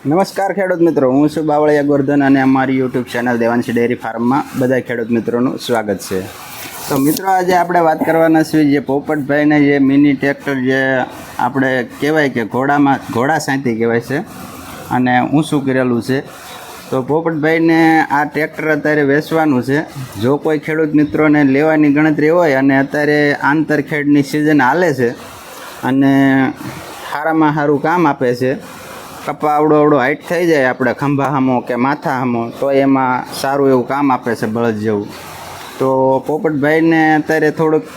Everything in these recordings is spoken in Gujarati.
નમસ્કાર ખેડૂત મિત્રો, હું છું બાવળિયા ગોરધન અને અમારી યુટ્યુબ ચેનલ દેવાંશી ડેરી ફાર્મમાં બધા ખેડૂત મિત્રોનું સ્વાગત છે. તો મિત્રો, આજે આપણે વાત કરવાના છીએ જે પોપટભાઈને જે મિની ટ્રેક્ટર જે આપણે કહેવાય કે ઘોડામાં, ઘોડા સાંતી કહેવાય છે, અને ઊંચું કરેલું છે? તો પોપટભાઈને આ ટ્રેક્ટર અત્યારે વેચવાનું છે. જો કોઈ ખેડૂત મિત્રોને લેવાની ગણતરી હોય અને અત્યારે આંતરખેડની સિઝન હાલે છે અને સારામાં સારું કામ આપે છે કપા આવડો આવડો હાઈટ થઈ જાય આપણે ખંભા હામો કે માથા હામો, તો એમાં સારું એવું કામ આપે છે બળદ જેવું. તો પોપટભાઈને અત્યારે થોડુંક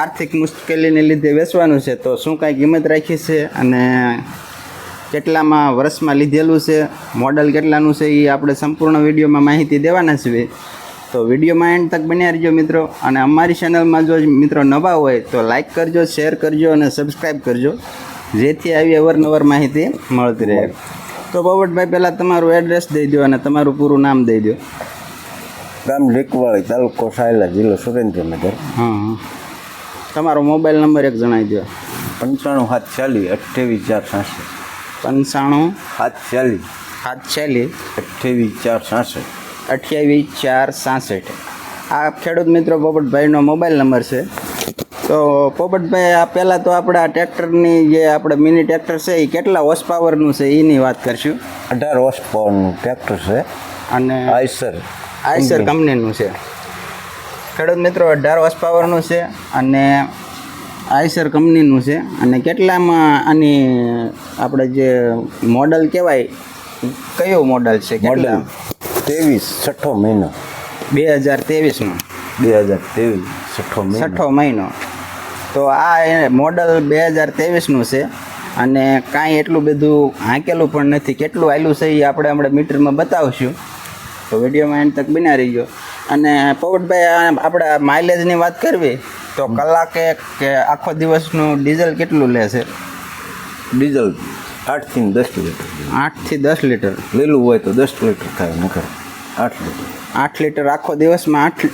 આર્થિક મુશ્કેલીને લીધે વેચવાનું છે, તો શું કાંઈ કિંમત રાખી છે અને કેટલામાં વર્ષમાં લીધેલું છે, મોડલ કેટલાનું છે એ આપણે સંપૂર્ણ વિડીયોમાં માહિતી દેવાના છીએ. તો વિડીયોમાં એન્ડ તક બન્યા રહેજો મિત્રો, અને અમારી ચેનલમાં જો મિત્રો નવા હોય તો લાઇક કરજો શેર કરજો અને સબસ્ક્રાઈબ કરજો. જેથી આવી અવારનવાર માહિતી મળતી રહે. તો બોબટભાઈ પહેલાં તમારું એડ્રેસ દઈ દો અને તમારું પૂરું નામ દઈ દો. ગામ લીકવાળી તાલુકો સાયલા જિલ્લો સુરેન્દ્રનગર. હા તમારો મોબાઈલ નંબર એક જણાવી દો. પંચાણું સાત ચાલી અઠ્યાવીસ ચાર સાસઠ. પંચાણું સાત ચાલી સાત છેલ્લી અઠ્યાવીસ ચાર સાસઠ. અઠ્યાવીસ ચાર સાસઠ. આ ખેડૂત મિત્રો પોપટભાઈનો મોબાઈલ નંબર છે. તો પોપટભાઈ આ પહેલાં તો આપણે આ ટ્રેક્ટરની જે આપણે મિની ટ્રેક્ટર છે એ કેટલા હોર્સ પાવરનું છે એની વાત કરશું? અઢાર હોર્સ પાવરનું ટ્રેક્ટર છે. અને આઈસર આઈસર કંપનીનું છે. ખેડૂત મિત્રો અઢાર હોર્સ પાવરનું છે અને આઈસર કંપનીનું છે. અને કેટલામાં આની આપણે જે મોડલ કહેવાય કયું મોડલ છે મોડલ ત્રેવીસ છઠ્ઠો મહિનો. બે હજાર ત્રેવીસમાં. બે હજાર ત્રેવીસ છઠ્ઠો મહિનો. છઠ્ઠો મહિનો. તો આ મોડલ બે હજાર ત્રેવીસનું છે. અને કાંઈ એટલું બધું હાંકેલું પણ નથી. કેટલું આવેલું છે એ આપણે હમણાં મીટરમાં બતાવશું. તો વિડીયોમાં એન્ડ તક બિના રહી ગયો અને પવનભાઈ આપણે માઇલેજની વાત કરવી તો કલાકે કે આખો દિવસનું ડીઝલ કેટલું લે છે? ડીઝલ આઠથી દસ લીટર. આઠથી દસ લીટર. લીલું હોય તો દસ લીટર થાય નખર આઠ લીટર. આઠ લીટર આખો દિવસમાં આઠ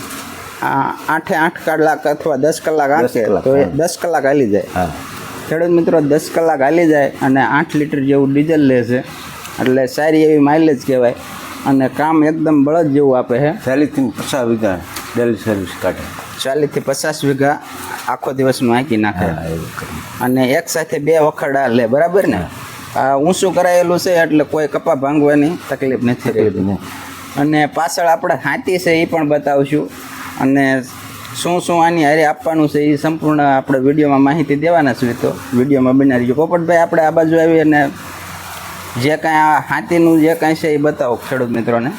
આઠે આઠ કલાક અથવા દસ કલાક કલાક, તો એ દસ કલાક હાલી જાય. હા. ખેડૂત મિત્રો દસ કલાક હાલી જાય અને આઠ લીટર જેવું ડીઝલ લે છે. એટલે સારી એવી માઇલેજ કહેવાય. અને કામ એકદમ બળદ જેવું આપે છે ચાલીસથી પચાસ વીઘા ડેલી સર્વિસ કાઢે. ચાલીસથી પચાસ વીઘા આખો દિવસમાં આંકી નાખે. અને એક સાથે બે વખડા લે બરાબર ને? આ ઊંચું કરાયેલું છે એટલે કોઈ કપા ભાંગવાની તકલીફ નથી રહેતી. અને પાછળ આપણે હાથી છે એ પણ બતાવશું અને શું શું આની હારે આપવાનું છે એ સંપૂર્ણ આપણે વિડીયોમાં માહિતી દેવાના છે. તો વિડીયોમાં બનાવી રહીજો. પોપટભાઈ આપણે આ બાજુ આવી અને જે કાંઈ હાથીનું જે કાંઈ છે એ બતાવો ખેડૂત મિત્રોને.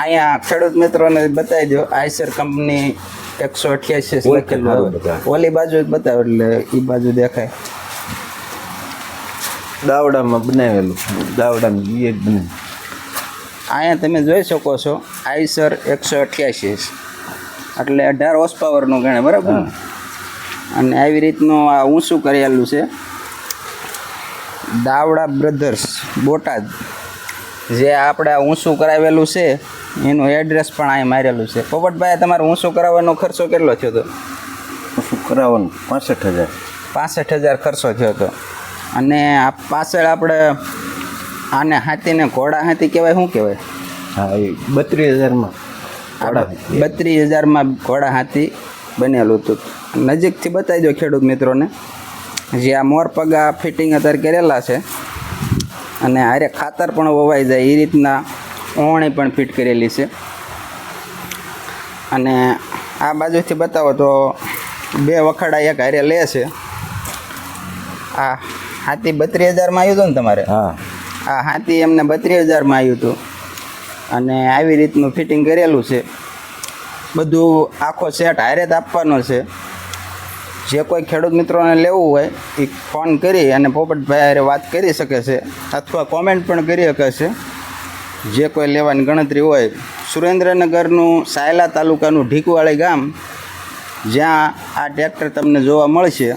અહીંયા ખેડૂત મિત્રોને બતાવી દો. આઈસર કંપની એકસો અઠ્યાસી લખેલું ઓલી બાજુ જ બતાવો એટલે એ બાજુ દેખાય. દાવડામાં બનાવેલું. દાવડામાં એ જ બને. અહીંયા તમે જોઈ શકો છો આઈસર એકસો અઠ્યાસી એટલે અઢાર હોસ પાવરનું ગણે બરાબર? અને આવી રીતનું આ ઊંચું કરેલું છે. દાવડા બ્રધર્સ બોટાદ. જે આપણે આ ઊંચું કરાવેલું છે એનું એડ્રેસ પણ અહીં મારેલું છે. પોપટભાઈ તમારે ઊંચું કરાવવાનો ખર્ચો કેટલો થયો હતો? ઊંચું કરાવવાનું? પાસઠ હજાર. પાસઠ હજાર ખર્ચો થયો હતો. અને આ પાછળ આપણે આને હાથીને ઘોડા હાથી કહેવાય શું કહેવાય? હા એ બત્રીસ હજારમાં ઘોડા બત્રીસ હજારમાં ઘોડા હાથી બનેલું હતું. નજીકથી બતાવી દો ખેડૂત મિત્રોને જે આ મોરપગા ફિટિંગ અત્યારે કરેલા છે અને હારે ખાતર પણ વવાઈ જાય એ રીતના ઓવણી પણ ફિટ કરેલી છે. અને આ બાજુથી બતાવો તો બે વખાડા એક હારે લે છે. આ હાથી બત્રીસ હજારમાં આવ્યું હતું ને તમારે? હા. આ હાથી એમને બત્રીસ હજારમાં આવ્યું હતું. અને આવી રીતનું ફિટિંગ કરેલું છે. બધું આખો સેટ હારે આપવાનો છે. જે કોઈ ખેડૂત મિત્રોને લેવું હોય એ ફોન કરી અને પોપટભાઈ હારે વાત કરી શકે છે અથવા કોમેન્ટ પણ કરી શકે છે. જે કોઈ લેવાની ગણતરી હોય, સુરેન્દ્રનગરનું સાયલા તાલુકાનું ઢીકવાળી ગામ, જ્યાં આ ટ્રેક્ટર તમને જોવા મળશે.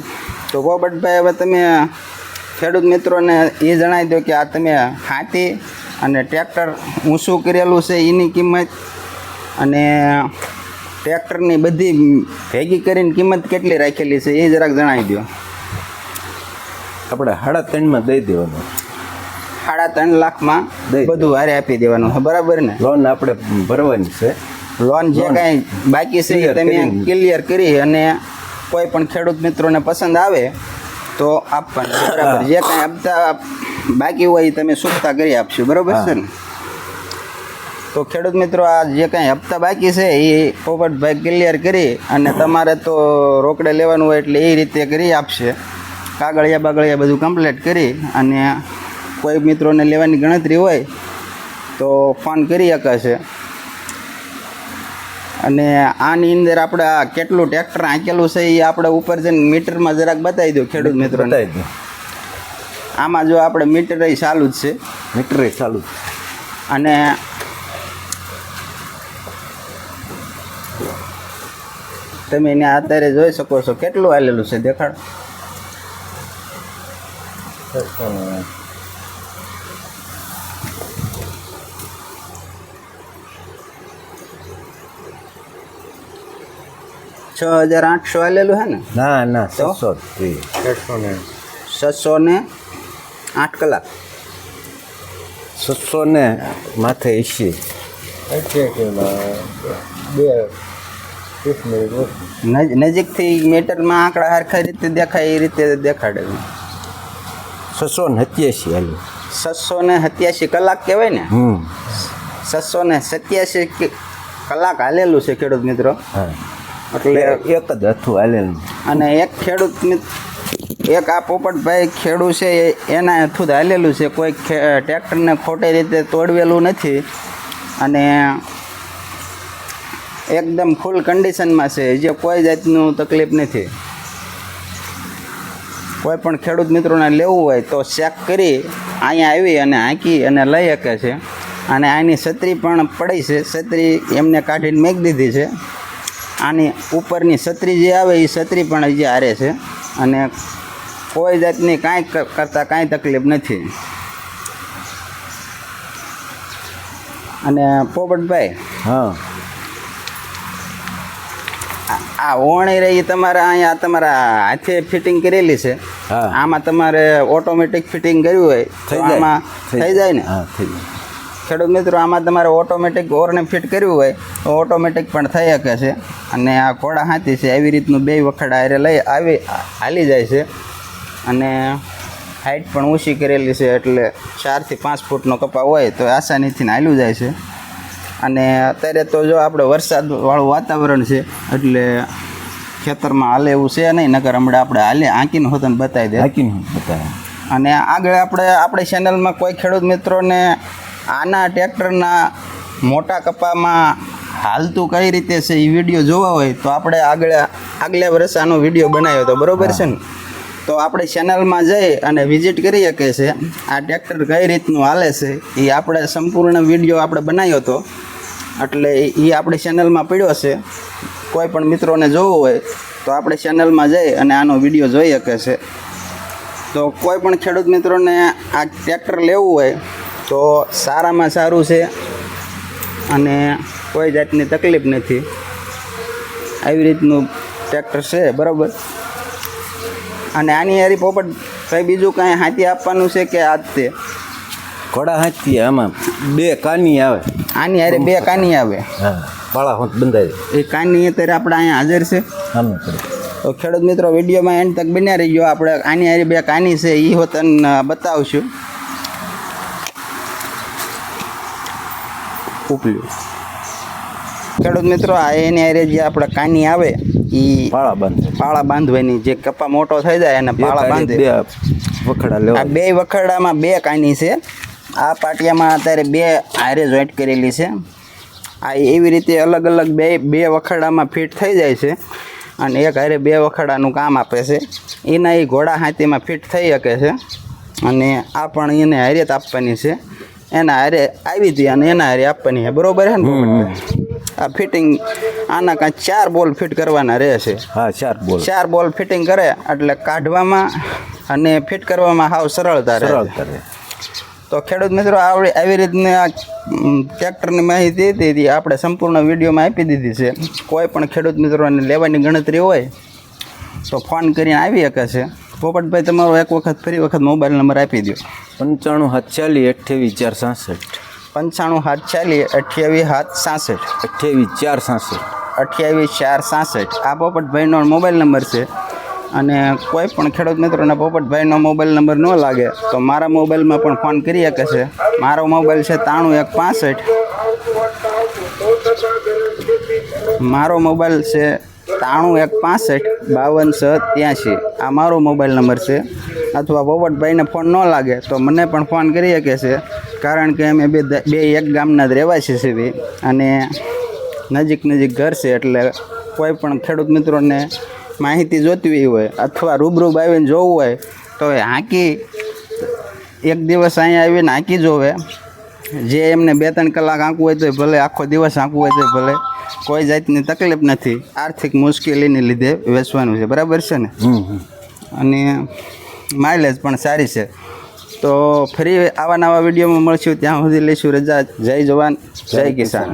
તો પોપટભાઈ, હવે તમે ખેડૂત મિત્રોને એ જણાવી દો કે આ તમે હાથી અને ટ્રેક્ટર ઊંચું કરેલું છે એની કિંમત અને ટ્રેક્ટરની બધી ભેગી કરીને કિંમત કેટલી રાખેલી છે એ જરાક જણાવી દો. આપણે સાડા ત્રણમાં દઈ દેવાનું. સાડા ત્રણ લાખમાં. બધું વારે આપી દેવાનું બરાબર ને? લોન આપણે ભરવાની છે. લોન જે કાંઈ બાકી છે તમે ક્લિયર કરી અને કોઈ પણ ખેડૂત મિત્રોને પસંદ આવે તો આપવાનું બરાબર. જે કાંઈ હપ્તા બાકી હોય એ તમે સુખતા કરી આપશો. બરાબર છે ને? તો ખેડૂત મિત્રો આ જે કાંઈ હપ્તા બાકી છે એ પોપટભાઈ ક્લિયર કરી અને તમારે તો રોકડે લેવાનું હોય એટલે એ રીતે કરી આપશે. કાગળિયા બાગળિયા બધું કમ્પ્લીટ કરી અને કોઈ મિત્રોને લેવાની ગણતરી હોય તો ફોન કરી શકાશે અને આની અંદર આપણે આ કેટલું ટ્રેક્ટર આંકેલું છે એ આપણે ઉપર જઈને મીટરમાં જરાક બતાવી દો ખેડૂત મિત્રો. બતાવી દો આમાં જો આપણે મીટર એ ચાલુ જ છે. મીટર ચાલુ અને તમે એને અત્યારે જોઈ શકો છો. કેટલું આવેલું છે દેખાડ? છ હજાર આઠસો આલેલું છે ને? ના ના છસો છસો ને છસો ને આઠ કલાક. છસો ને માથે એસી નજ- નજીકથી મેટલમાં આંકડા હરખા રીતે દેખાય એ રીતે દેખાડે. છસો ને સત્યાસી હાલું છસો ને સત્યાસી કલાક કહેવાય ને? હમ. છસો ને સત્યાસી કલાક હાલેલું છે ખેડૂત મિત્રો. હા. એટલે એક જ હતું હાલે અને એક ખેડૂત એક આ પોપટભાઈ ખેડૂત છે એના થું જ હાલેલું છે. કોઈ ટ્રેક્ટરને ખોટી રીતે તોડવેલું નથી. અને એકદમ ફૂલ કન્ડિશનમાં છે. જે કોઈ જાતનું તકલીફ નથી. કોઈ પણ ખેડૂત મિત્રોને લેવું હોય તો ચેક કરી અહીંયા આવી અને હાંકી અને લઈ શકે છે. અને આની છત્રી પણ પડી છે. છત્રી એમને કાઢીને મેક દીધી છે. આની ઉપરની છત્રી જે આવે એ છત્રી પણ હજી હારે છે. અને કોઈ જાતની કાંઈ કરતાં કાંઈ તકલીફ નથી. અને પોપટભાઈ હા. આ- ઓણી રહી તમારે અહીંયા તમારા હાથે ફિટિંગ કરેલી છે. હા. આમાં તમારે ઓટોમેટિક ફિટિંગ કર્યું હોય થઈ જાય. થઈ જાય ને? હા થઈ જાય. ખેડૂત મિત્રો આમાં તમારે ઓટોમેટિક ઓરને ફિટ કર્યું હોય તો ઓટોમેટિક પણ થઈ શકે છે. અને આ ઘોડા હાથી છે એવી રીતનું બે વખત આયરે લઈ આવી હાલી જાય છે. અને હાઇટ પણ ઊંચી કરેલી છે એટલે ચારથી પાંચ ફૂટનો કપા હોય તો આસાનીથી હાલ્યું જાય છે. અને અત્યારે તો જો આપણે વરસાદવાળું વાતાવરણ છે એટલે ખેતરમાં હાલે એવું છે નહીં નકર હમણાં આપણે હાલે આંકીને હોતને બતાવી દે. આંકીને બતાવે. અને આગળ આપણે આપણી ચેનલમાં કોઈ ખેડૂત મિત્રોને આના ટ્રેક્ટરના મોટા કપામાં હાલતું કઈ રીતે છે એ વીડિયો જોવા હોય તો આપણે આગળ આગલા વર્ષ આનો વીડિયો બનાવ્યો હતો બરોબર છે ને? તો આપણે ચેનલમાં જઈ અને વિઝિટ કરી શકીએ છે આ ટ્રેક્ટર કઈ રીતનું હાલે છે એ આપણે સંપૂર્ણ વીડિયો આપણે બનાવ્યો હતો એટલે એ આપણી ચેનલમાં પડ્યો છે. કોઈ પણ મિત્રોને જોવું હોય તો આપણે ચેનલમાં જઈ અને આનો વીડિયો જોઈ શકે છે તો કોઈ પણ ખેડૂત મિત્રોને આ ટ્રેક્ટર લેવું હોય તો સારામાં સારું છે અને કોઈ જાતની તકલીફ નથી. આવી રીતનું ટ્રેક્ટર છે બરાબર? અને આની હારી પોપટ કંઈ બીજું કાંઈ હાથી આપવાનું છે કે આ તે? ઘોડા હાથી આમાં. બે કાની આવે. આની હારે બે કાની આવે. હા પાળા હોત બંધાય એ કાની અત્યારે આપણે અહીંયા હાજર છે. સામે તો ખેડૂત મિત્રો વિડીયોમાં એન્ડ તક બન્યા રહી ગયો આપણે આની હારી બે કાની છે એ હું તને બતાવશું. ઉપલ્યું. ખેડૂત મિત્રો આ એની હારે જે આપણે કાની આવે એ પાળા બાંધે. પાળા બાંધવાની જે કપા મોટો થઈ જાય એને પાળા બાંધે. બે વખડા આ લેવા બે વખડામાં બે કાની છે. આ પાટિયામાં અત્યારે બે હારે જોઈન્ટ કરેલી છે. આ એવી રીતે અલગ અલગ બે બે વખડામાં ફિટ થઈ જાય છે અને એક હારે બે વખડાનું કામ આપે છે. એના એ ઘોડા હાથીમાં ફિટ થઈ શકે છે અને આ પણ એને હારે આપવાની છે. એના હારે આવી હતી અને એના હારે આપવાની છે. બરોબર છે ને? આ ફિટિંગ આના કાંઈ ચાર બોલ ફિટ કરવાના રહે છે. હા ચાર બોલ ચાર બોલ ફિટિંગ કરે એટલે કાઢવામાં અને ફિટ કરવામાં સાવ સરળતા રહે સરળ કરે તો ખેડૂત મિત્રો આવડી આવી રીતની આ ટ્રેક્ટરની માહિતી હતી આપણે સંપૂર્ણ વિડીયોમાં આપી દીધી છે. કોઈ પણ ખેડૂત મિત્રોને લેવાની ગણતરી હોય તો ફોન કરીને આવી શકે છે. પોપટભાઈ તમારો એક વખત ફરી વખત મોબાઈલ નંબર આપી દો પંચાણું સાતચાલીસ અઠ્યાવીસ ચાર સાસઠ. પંચાણું સાત ચાલીસ અઠ્યાવીસ સાત સાસઠ. અઠ્યાવીસ ચાર સાસઠ. અઠ્યાવીસ ચાર સાસઠ. આ પોપટભાઈનો મોબાઈલ નંબર છે. અને કોઈ પણ ખેડૂત મિત્રોને પોપટભાઈનો મોબાઈલ નંબર ન લાગે તો મારા મોબાઈલમાં પણ ફોન કરી શકે છે. મારો મોબાઈલ છે ત્રાણું એક પાસઠ. મારો મોબાઈલ છે ત્રાણું એક પાસઠ, બાવન છ, ત્યાંશી. આ મારો મોબાઈલ નંબર છે. અથવા પોપટભાઈને ફોન ન લાગે તો મને પણ ફોન કરી શકે છે. કારણ કે અમે બે બે એક ગામના જ રહેવાસી છીએ અને નજીક નજીક ઘર છે એટલે કોઈ પણ ખેડૂત મિત્રોને માહિતી જોઈતી હોય અથવા રૂબરૂ આવીને જોવું હોય તો એ હાંકી એક દિવસ અહીંયા આવીને હાંકી જોવે. જે એમને બે ત્રણ કલાક આંકવું હોય તો ભલે, આખો દિવસ આંકવું હોય તો ભલે. કોઈ જાતની તકલીફ નથી. આર્થિક મુશ્કેલીને લીધે વેચવાનું છે. બરાબર છે ને? અને માઇલેજ પણ સારી છે. તો ફરી આવા નવા વિડીયોમાં મળશું. ત્યાં સુધી લઈશું. રજા. જય જવાન. જય કિસાન.